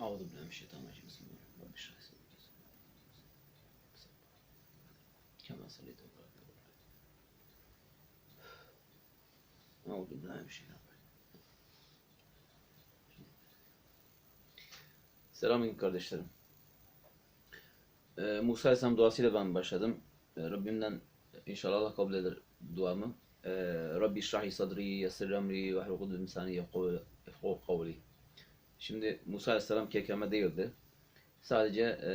أعوذ بالله من الشيطان الرجيم بسم الله الرحمن الرحيم رب اشرح لي صدري كما صليت وباركت وباركت أعوذ بالله من الشيطان الرجيم Selamünaleyküm kardeşlerim. Ee, Musa Aleyhisselam duasıyla ben başladım. Ee, Rabbimden inşallah Allah kabul eder duamı. Ee, Rabbi şrahi sadri yessir emri ve hlul ukdeten min lisani yefqahu kavli. Şimdi Musa Aleyhisselam kekeme değildi. Sadece e,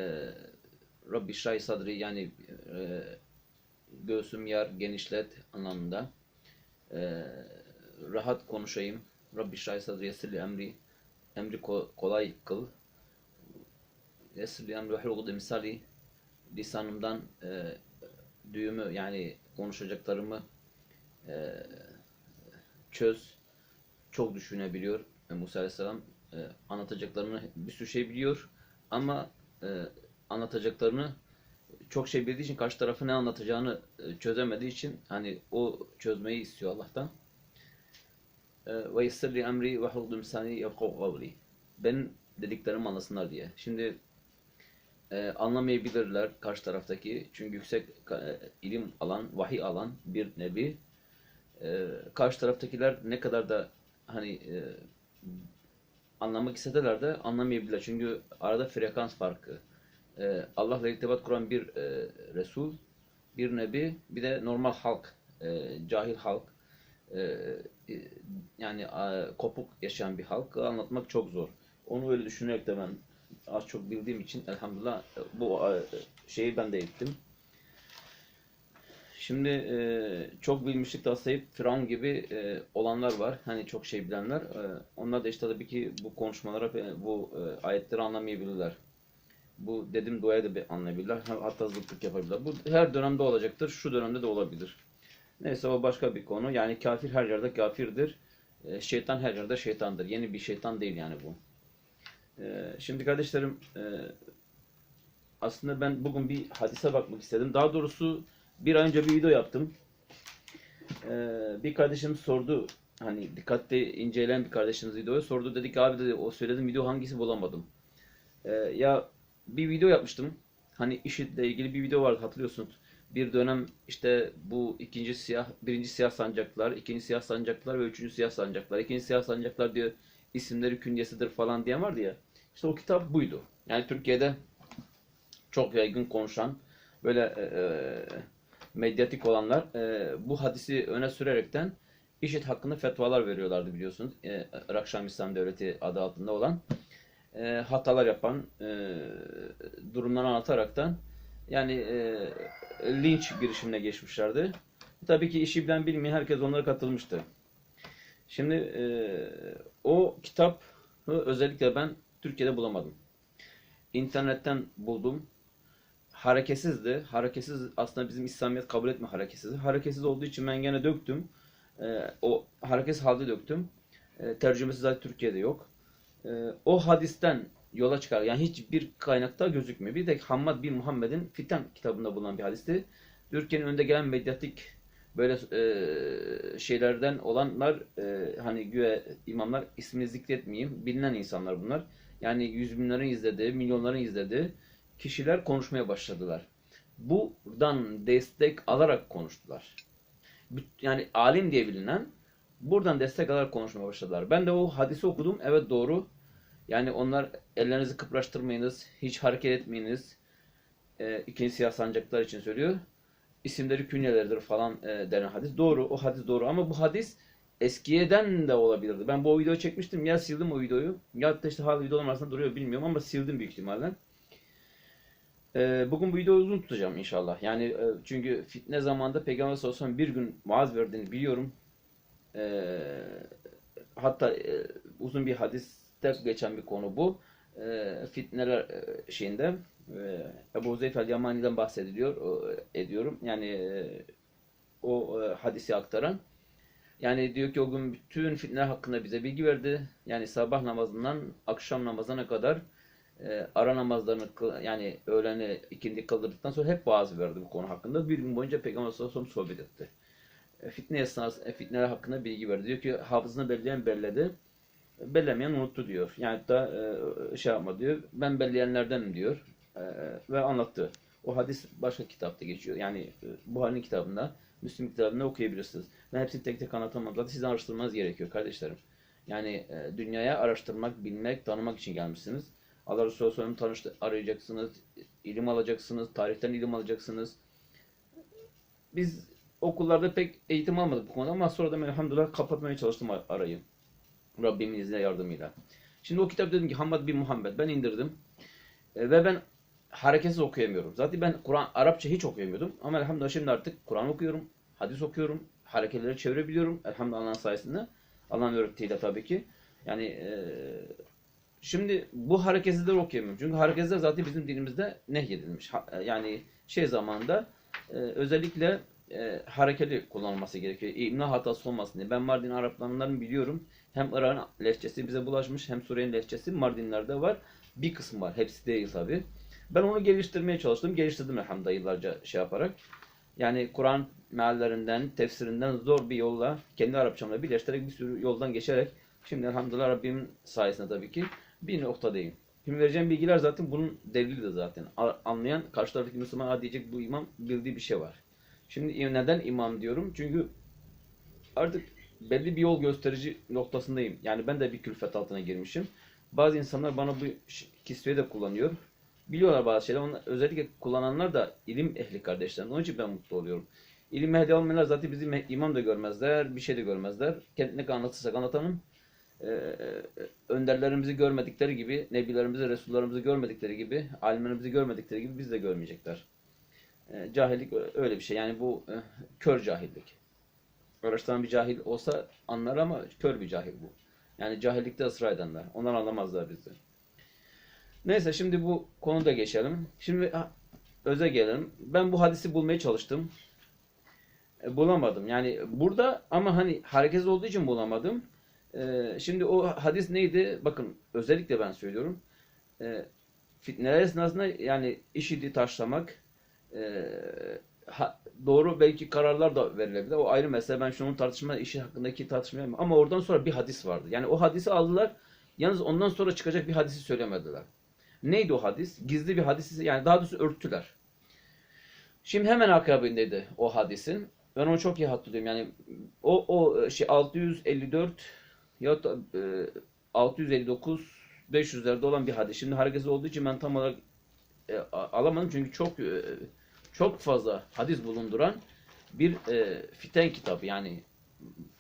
Rabbi şrahi sadri yani e, göğsüm yar genişlet anlamında e, rahat konuşayım. Rabbi şrahi sadri yessir emri emri ko- kolay kıl. Yessir emri ukdeten misali lisanımdan e, düğümü yani konuşacaklarımı e, çöz. Çok düşünebiliyor Musa Aleyhisselam. E, anlatacaklarını bir sürü şey biliyor ama e, anlatacaklarını çok şey bildiği için karşı tarafı ne anlatacağını e, çözemediği için hani o çözmeyi istiyor Allah'tan. E, Ve yessirli emri ve huddu misani yefkav kavli. Benim dediklerimi anlasınlar diye. Şimdi e, anlamayabilirler karşı taraftaki. Çünkü yüksek e, ilim alan, vahiy alan bir nebi. E, karşı taraftakiler ne kadar da hani e, anlamak isteseler de anlamayabilirler. Çünkü arada frekans farkı. E, Allah'la irtibat kuran bir e, Resul, bir Nebi, bir de normal halk, e, cahil halk. E, e, yani e, kopuk yaşayan bir halkı anlatmak çok zor. Onu öyle düşünerek de ben az çok bildiğim için elhamdülillah e, bu e, şeyi ben de ettim. Şimdi e, çok bilmişlik taslayıp Firavun gibi e, olanlar var. Hani çok şey bilenler. E, onlar da işte tabii ki bu konuşmalara, e, bu e, ayetleri anlamayabilirler. Bu dedim duaya da bir anlayabilirler. Hatta zıtlık yapabilirler. Bu her dönemde olacaktır. Şu dönemde de olabilir. Neyse o başka bir konu. Yani kafir her yerde kafirdir. E, şeytan her yerde şeytandır. Yeni bir şeytan değil yani bu. E, şimdi kardeşlerim e, aslında ben bugün bir hadise bakmak istedim. Daha doğrusu bir ay önce bir video yaptım. Ee, bir kardeşim sordu. Hani dikkatli inceleyen bir kardeşimiz videoyu sordu. Dedi ki abi dedi o söylediğim video hangisi bulamadım. Ee, ya bir video yapmıştım. Hani IŞİD'le ilgili bir video vardı hatırlıyorsunuz. Bir dönem işte bu ikinci siyah, birinci siyah sancaklar, ikinci siyah sancaklar ve üçüncü siyah sancaklar. İkinci siyah sancaklar diyor isimleri künyesidir falan diyen vardı ya. İşte o kitap buydu. Yani Türkiye'de çok yaygın konuşan böyle e, e, medyatik olanlar e, bu hadisi öne sürerekten IŞİD hakkında fetvalar veriyorlardı biliyorsunuz. E, Irak Şam İslam Devleti adı altında olan e, hatalar yapan e, durumları anlataraktan yani e, linç girişimine geçmişlerdi. Tabii ki işi bilen bilmeyen herkes onlara katılmıştı. Şimdi e, o kitap özellikle ben Türkiye'de bulamadım. İnternetten buldum hareketsizdi. Hareketsiz aslında bizim İslamiyet kabul etme hareketsiz. Hareketsiz olduğu için ben gene döktüm. Ee, o hareketsiz halde döktüm. Ee, tercümesi zaten Türkiye'de yok. Ee, o hadisten yola çıkar. Yani hiçbir kaynakta gözükmüyor. Bir de Hammad bin Muhammed'in Fitan kitabında bulunan bir hadisti. Türkiye'nin önde gelen medyatik böyle e, şeylerden olanlar e, hani güya imamlar ismini zikretmeyeyim. Bilinen insanlar bunlar. Yani yüz binlerin izlediği, milyonların izlediği kişiler konuşmaya başladılar. Buradan destek alarak konuştular. Yani alim diye bilinen buradan destek alarak konuşmaya başladılar. Ben de o hadisi okudum. Evet doğru. Yani onlar ellerinizi kıpraştırmayınız, hiç hareket etmeyiniz. E, ikinci siyah sancaklar için söylüyor. İsimleri künyeleridir falan e, denen hadis. Doğru, o hadis doğru. Ama bu hadis eskiyeden de olabilirdi. Ben bu videoyu çekmiştim. Ya sildim o videoyu. Ya da işte hala videoların arasında duruyor bilmiyorum ama sildim büyük ihtimalle. Ee, bugün bu videoyu uzun tutacağım inşallah. Yani e, çünkü fitne zamanında Peygamber sallallahu aleyhi ve sellem bir gün vaaz verdiğini biliyorum. Ee, hatta e, uzun bir hadiste geçen bir konu bu. Ee, fitneler e, şeyinde Ebu Huzeyfe el-Yamani'den bahsediliyor ediyorum. Yani o hadisi aktaran. Yani diyor ki o gün bütün fitneler hakkında bize bilgi verdi. Yani sabah namazından akşam namazına kadar e, ara namazlarını yani öğleni ikindi kıldırdıktan sonra hep vaaz verdi bu konu hakkında. Bir gün boyunca Peygamber sallallahu aleyhi ve sellem sohbet etti. E, fitne esnası, e, fitneler hakkında bilgi verdi. Diyor ki hafızını belleyen belledi. bellemeyen unuttu diyor. Yani da e, şey yapma diyor. Ben belleyenlerdenim diyor. E, ve anlattı. O hadis başka kitapta geçiyor. Yani e, Buhari'nin kitabında, Müslim kitabında okuyabilirsiniz. Ben hepsini tek tek anlatamam. Zaten sizin araştırmanız gerekiyor kardeşlerim. Yani e, dünyaya araştırmak, bilmek, tanımak için gelmişsiniz. Allah Resulü Aleyhisselam'ı tanıştı, arayacaksınız, ilim alacaksınız, tarihten ilim alacaksınız. Biz okullarda pek eğitim almadık bu konuda ama sonra da elhamdülillah kapatmaya çalıştım ar- arayı. Rabbimin izniyle yardımıyla. Şimdi o kitap dedim ki Hamad bin Muhammed ben indirdim. E, ve ben hareketsiz okuyamıyorum. Zaten ben Kur'an Arapça hiç okuyamıyordum ama elhamdülillah şimdi artık Kur'an okuyorum, hadis okuyorum, hareketleri çevirebiliyorum elhamdülillah Allah'ın sayesinde. Allah'ın öğrettiğiyle tabii ki. Yani e, şimdi bu hareketsizleri okuyamıyorum. Çünkü hareketsizler zaten bizim dinimizde nehyedilmiş. Ha- Yani şey zamanında e, özellikle e, harekeli kullanılması gerekiyor. İmla hatası olmasın diye. Ben Mardin Araplarından biliyorum. Hem Irak'ın lehçesi bize bulaşmış hem Suriye'nin lehçesi Mardinlerde var. Bir kısmı var. Hepsi değil tabi. Ben onu geliştirmeye çalıştım. Geliştirdim elhamdülillah yıllarca şey yaparak. Yani Kur'an meallerinden, tefsirinden zor bir yolla kendi Arapçamla birleştirerek bir sürü yoldan geçerek şimdi elhamdülillah Rabbimin sayesinde tabii ki bir noktadayım. Şimdi vereceğim bilgiler zaten bunun delili de zaten. Anlayan karşı taraftaki Müslüman "Aa," diyecek bu imam bildiği bir şey var. Şimdi neden imam diyorum? Çünkü artık belli bir yol gösterici noktasındayım. Yani ben de bir külfet altına girmişim. Bazı insanlar bana bu kisveyi de kullanıyor. Biliyorlar bazı şeyler. Onlar, özellikle kullananlar da ilim ehli kardeşlerim. Onun için ben mutlu oluyorum. İlim ehli olmayanlar zaten bizim imam da görmezler, bir şey de görmezler. Kendine anlatırsak anlatalım. Ee, önderlerimizi görmedikleri gibi, nebilerimizi, resullarımızı görmedikleri gibi, alimlerimizi görmedikleri gibi biz de görmeyecekler. Ee, cahillik öyle bir şey. Yani bu e, kör cahillik. Araştıran bir cahil olsa anlar ama kör bir cahil bu. Yani cahillikte ısrar edenler. Onlar anlamazlar bizi. Neyse şimdi bu konuda geçelim. Şimdi öze gelelim. Ben bu hadisi bulmaya çalıştım. E, bulamadım. Yani burada ama hani hareketsiz olduğu için bulamadım. E, şimdi o hadis neydi? Bakın özellikle ben söylüyorum. E, fitneler esnasında yani işidi taşlamak e, ha- doğru belki kararlar da verilebilir. O ayrı mesele. Ben şunun tartışma işi hakkındaki tartışmaya ama oradan sonra bir hadis vardı. Yani o hadisi aldılar. Yalnız ondan sonra çıkacak bir hadisi söylemediler. Neydi o hadis? Gizli bir hadis yani daha doğrusu örttüler. Şimdi hemen akabindeydi o hadisin. Ben onu çok iyi hatırlıyorum. Yani o o şey 654 ya da e, 659 500'lerde olan bir hadis. Şimdi hareketsiz olduğu için ben tam olarak e, alamadım çünkü çok e, çok fazla hadis bulunduran bir e, fiten kitabı yani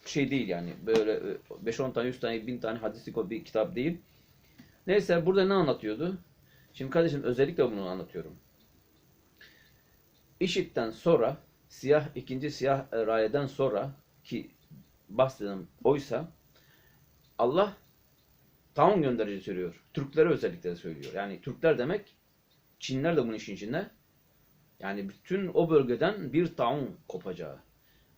şey değil yani böyle e, 5-10 tane 100 tane 1000 tane hadislik bir kitap değil. Neyse burada ne anlatıyordu? Şimdi kardeşim özellikle bunu anlatıyorum. İşitten sonra siyah ikinci siyah e, rayeden sonra ki bahseden oysa Allah taun gönderici söylüyor. Türklere özellikle söylüyor. Yani Türkler demek Çinler de bunun işin içinde. Yani bütün o bölgeden bir taun kopacağı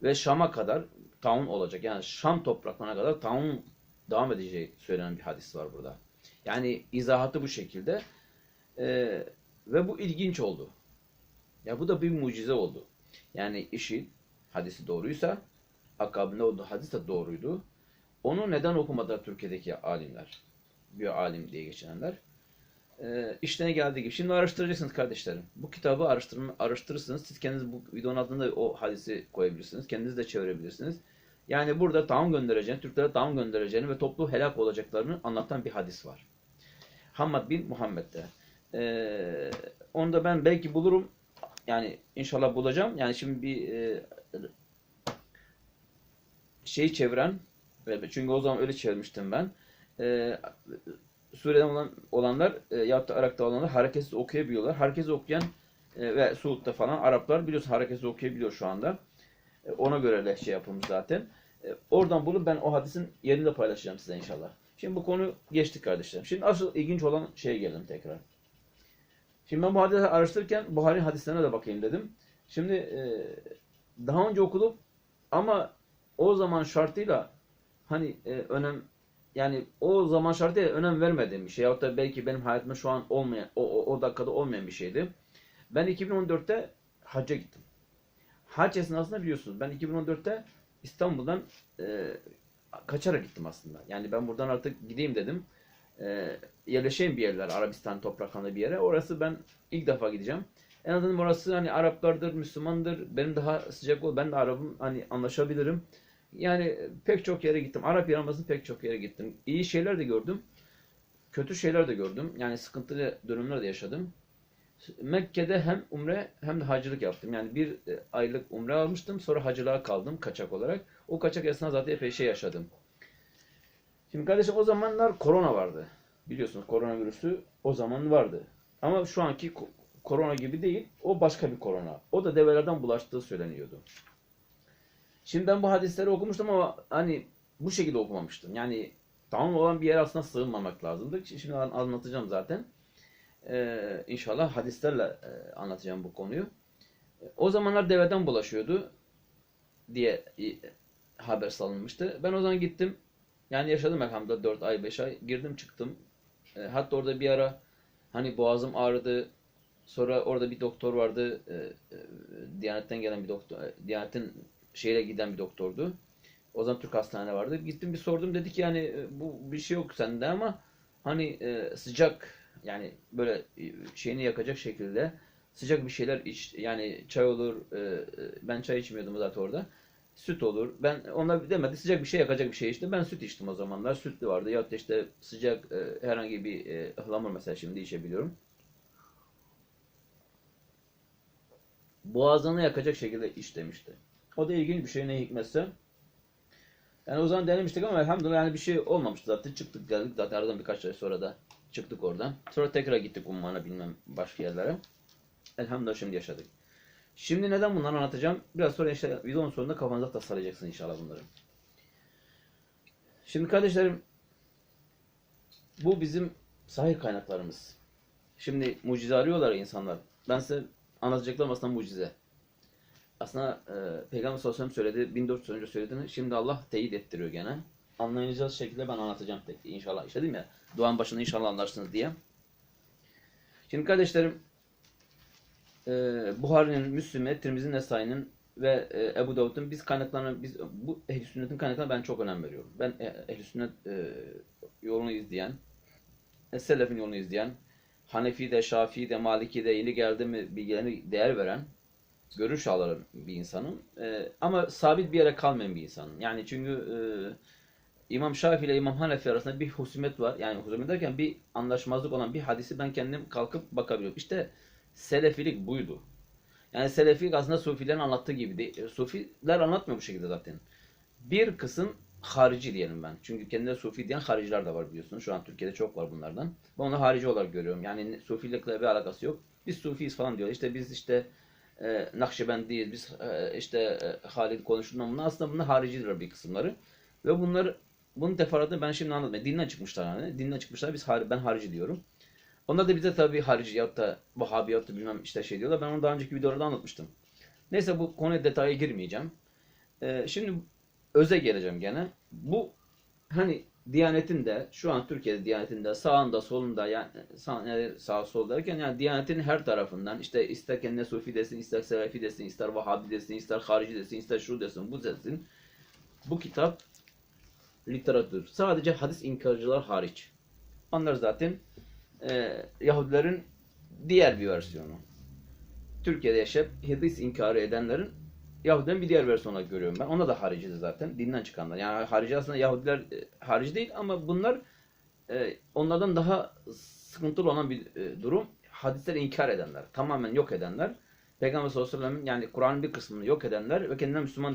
ve Şam'a kadar taun olacak. Yani Şam topraklarına kadar taun devam edeceği söylenen bir hadis var burada. Yani izahatı bu şekilde. Ee, ve bu ilginç oldu. Ya bu da bir mucize oldu. Yani işi hadisi doğruysa akabinde olduğu hadis de doğruydu. Onu neden okumadılar Türkiye'deki alimler? Bir alim diye geçenler. Ee, işlerine geldiği gibi. Şimdi araştıracaksınız kardeşlerim. Bu kitabı araştırma, araştırırsınız. Siz kendiniz bu videonun altında o hadisi koyabilirsiniz. Kendiniz de çevirebilirsiniz. Yani burada taun göndereceğini, Türklere taun göndereceğini ve toplu helak olacaklarını anlatan bir hadis var. Hammad bin Muhammed'de. Ee, onu da ben belki bulurum. Yani inşallah bulacağım. Yani şimdi bir e, şey çeviren çünkü o zaman öyle çevirmiştim ben. E, Suriye'den olan, olanlar e, yahut da Irak'ta olanlar hareketsiz okuyabiliyorlar. Hareketsiz okuyan e, ve Suud'da falan Araplar biliyorsun hareketsiz okuyabiliyor şu anda. E, ona göre lehçe yapılmış zaten. E, oradan bulup ben o hadisin yerini de paylaşacağım size inşallah. Şimdi bu konu geçtik kardeşlerim. Şimdi asıl ilginç olan şeye gelelim tekrar. Şimdi ben bu hadisi araştırırken Buhari'nin hadislerine de bakayım dedim. Şimdi e, daha önce okudum ama o zaman şartıyla hani e, önem yani o zaman şartıyla önem vermediğim bir şey. Yahut da belki benim hayatımda şu an olmayan, o, o, o dakikada olmayan bir şeydi. Ben 2014'te hacca gittim. Hac esnasında biliyorsunuz ben 2014'te İstanbul'dan e, kaçarak gittim aslında. Yani ben buradan artık gideyim dedim. E, yerleşeyim bir yerler Arabistan topraklarında bir yere. Orası ben ilk defa gideceğim. En azından orası hani Araplardır, Müslümandır. Benim daha sıcak ol. Ben de Arap'ım. Hani anlaşabilirim. Yani pek çok yere gittim. Arap Yarımadası pek çok yere gittim. İyi şeyler de gördüm. Kötü şeyler de gördüm. Yani sıkıntılı dönemler de yaşadım. Mekke'de hem umre hem de hacılık yaptım. Yani bir e, aylık umre almıştım. Sonra hacılığa kaldım kaçak olarak. O kaçak esnasında zaten epey şey yaşadım. Şimdi kardeşim o zamanlar korona vardı. Biliyorsunuz koronavirüsü o zaman vardı. Ama şu anki ko- korona gibi değil. O başka bir korona. O da develerden bulaştığı söyleniyordu. Şimdi ben bu hadisleri okumuştum ama hani bu şekilde okumamıştım. Yani tamam olan bir yer aslında sığınmamak lazımdı. Şimdi an- anlatacağım zaten. Ee, inşallah hadislerle e, anlatacağım bu konuyu. O zamanlar deveden bulaşıyordu diye haber salınmıştı. Ben o zaman gittim. Yani yaşadım elhamdülillah 4 ay 5 ay. Girdim çıktım. E, hatta orada bir ara hani boğazım ağrıdı. Sonra orada bir doktor vardı. E, Diyanet'ten gelen bir doktor. Diyanet'in şehre giden bir doktordu. O zaman Türk hastane vardı. Gittim bir sordum. Dedi ki yani e, bu bir şey yok sende ama hani e, sıcak yani böyle e, şeyini yakacak şekilde sıcak bir şeyler iç. Yani çay olur. e, e, ben çay içmiyordum zaten orada. Süt olur. Ben ona demedi sıcak bir şey yakacak bir şey içti. Ben süt içtim o zamanlar. Sütlü vardı. Ya da işte sıcak e, herhangi bir e, ıhlamur mesela şimdi içebiliyorum. Boğazını yakacak şekilde iç demişti. O da ilginç bir şey ne hikmetse. Yani o zaman denemiştik ama elhamdülillah yani bir şey olmamıştı zaten. Çıktık geldik zaten aradan birkaç ay sonra da çıktık oradan. Sonra tekrar gittik Umman'a bilmem başka yerlere. Elhamdülillah şimdi yaşadık. Şimdi neden bunları anlatacağım? Biraz sonra işte videonun sonunda kafanıza tasarlayacaksın inşallah bunları. Şimdi kardeşlerim bu bizim sahih kaynaklarımız. Şimdi mucize arıyorlar insanlar. Ben size anlatacaklarım aslında mucize. Aslında e, Peygamber sallallahu aleyhi ve sellem söyledi, 1400 önce söylediğini şimdi Allah teyit ettiriyor gene. Anlayacağız şekilde ben anlatacağım tek inşallah. İşte değil mi? Duanın başında inşallah anlarsınız diye. Şimdi kardeşlerim e, Buhari'nin, Müslim'e, Tirmizi'nin, Nesai'nin ve e, Ebu Davud'un biz kaynaklarına, biz bu ehl sünnetin kaynaklarına ben çok önem veriyorum. Ben e, ehl sünnet e, yolunu izleyen, e, selefin yolunu izleyen, Hanefi de, Şafii de, Maliki de yeni geldi mi bilgilerine değer veren, görüş alan bir insanım. E, ama sabit bir yere kalmayan bir insanım. Yani çünkü e, İmam Şafii ile İmam Hanefi arasında bir husumet var. Yani husumet derken bir anlaşmazlık olan bir hadisi ben kendim kalkıp bakabiliyorum. İşte Selefilik buydu. Yani Selefilik aslında Sufilerin anlattığı gibi değil. Sufiler anlatmıyor bu şekilde zaten. Bir kısım harici diyelim ben. Çünkü kendine Sufi diyen hariciler de var biliyorsunuz. Şu an Türkiye'de çok var bunlardan. Ben onu harici olarak görüyorum. Yani Sufilikle bir alakası yok. Biz Sufiyiz falan diyor. İşte biz işte e, Nakşibendiyiz. Biz e, işte e, Halid konuştuğundan bunlar aslında bunlar haricidir bir kısımları. Ve bunlar bunun teferruatını ben şimdi anlatmayayım. Dinden çıkmışlar yani. Dinden çıkmışlar. Biz ben harici diyorum. Onlar da bize tabii harici ya da Vahabi ya da bilmem işte şey diyorlar. Ben onu daha önceki videolarda anlatmıştım. Neyse bu konuya detaya girmeyeceğim. Ee, şimdi öze geleceğim gene. Bu hani Diyanet'in de şu an Türkiye'de Diyanet'in de sağında solunda yani sağ, yani sağ sol derken yani Diyanet'in her tarafından işte ister kendine Sufi desin, ister Selefi desin, ister Vahabi desin, ister Harici desin, ister şu desin, bu desin. Bu kitap literatür. Sadece hadis inkarcılar hariç. Onlar zaten e, Yahudilerin diğer bir versiyonu. Türkiye'de yaşayıp hadis inkarı edenlerin Yahudilerin bir diğer versiyonu olarak görüyorum ben. Ona da haricidir zaten. Dinden çıkanlar. Yani harici aslında Yahudiler e, harici değil ama bunlar e, onlardan daha sıkıntılı olan bir e, durum. Hadisleri inkar edenler. Tamamen yok edenler. Peygamber sallallahu aleyhi ve sellem'in yani Kur'an'ın bir kısmını yok edenler ve kendilerine Müslüman